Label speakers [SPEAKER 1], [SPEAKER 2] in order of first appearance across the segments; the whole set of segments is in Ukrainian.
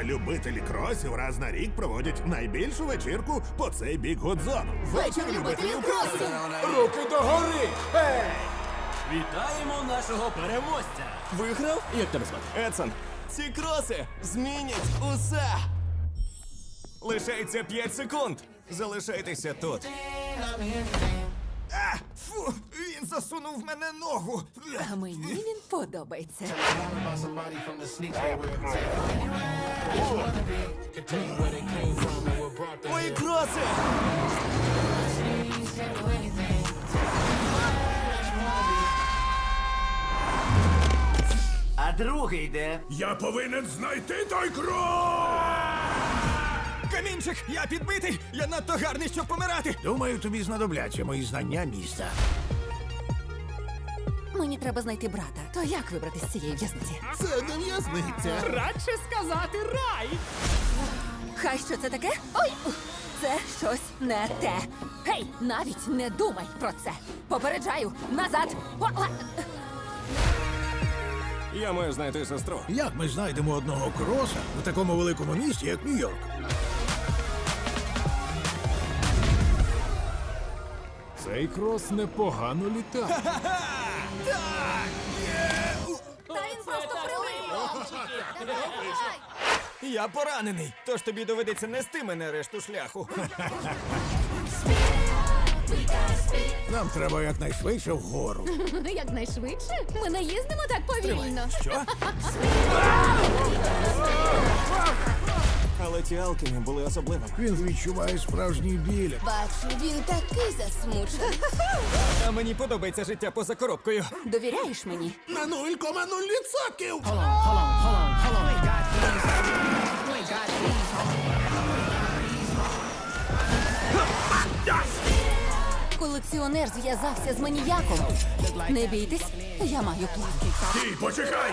[SPEAKER 1] А любителі кросів раз на рік проводять найбільшу вечірку по цей бік Годзону.
[SPEAKER 2] Вечір любителів кросів!
[SPEAKER 3] Руки догори! Ей!
[SPEAKER 4] Вітаємо нашого переможця!
[SPEAKER 3] Виграв?
[SPEAKER 4] Як тебе звати?
[SPEAKER 3] Едсон, ці кроси змінять усе! Лишається 5 секунд. Залишайтеся тут.
[SPEAKER 1] А, фу, він засунув в мене ногу.
[SPEAKER 2] А мені він подобається.
[SPEAKER 3] Мої кроси!
[SPEAKER 4] А другий де?
[SPEAKER 1] Я повинен знайти той крос!
[SPEAKER 3] Камінчик, я підбитий! Я надто гарний, щоб помирати!
[SPEAKER 1] Думаю, тобі знадобляться мої знання міста.
[SPEAKER 2] Мені треба знайти брата. То як вибрати з цієї в'язниці?
[SPEAKER 1] Це не в'язниця.
[SPEAKER 4] Радше сказати рай!
[SPEAKER 2] Хай що це таке? Ой! Це щось не те. Гей, навіть не думай про це. Попереджаю, назад! О, о!
[SPEAKER 3] Я маю знайти сестру.
[SPEAKER 1] Як ми знайдемо одного кроса в такому великому місті, як Нью-Йорк?
[SPEAKER 5] Цей крос непогано літає.
[SPEAKER 2] Та він просто прилип!
[SPEAKER 3] Я поранений, тож тобі доведеться нести мене решту шляху.
[SPEAKER 1] Нам треба якнайшвидше вгору.
[SPEAKER 2] Якнайшвидше? Ми не їздимо так повільно.
[SPEAKER 3] Що? Але ті алкіни були особливими.
[SPEAKER 1] Він відчуває справжній біль.
[SPEAKER 2] Бачу, він такий засмучений.
[SPEAKER 3] А мені подобається життя поза коробкою.
[SPEAKER 2] Довіряєш мені?
[SPEAKER 1] На 0,0%!
[SPEAKER 2] Колекціонер зв'язався з маніяком. Не бійтесь, я маю план.
[SPEAKER 1] Стій, почекай!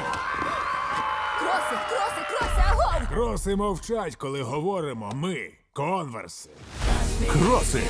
[SPEAKER 2] Кроси, кроси, кроси!
[SPEAKER 5] Кроси мовчать, коли говоримо ми, конверси.
[SPEAKER 1] Кроси!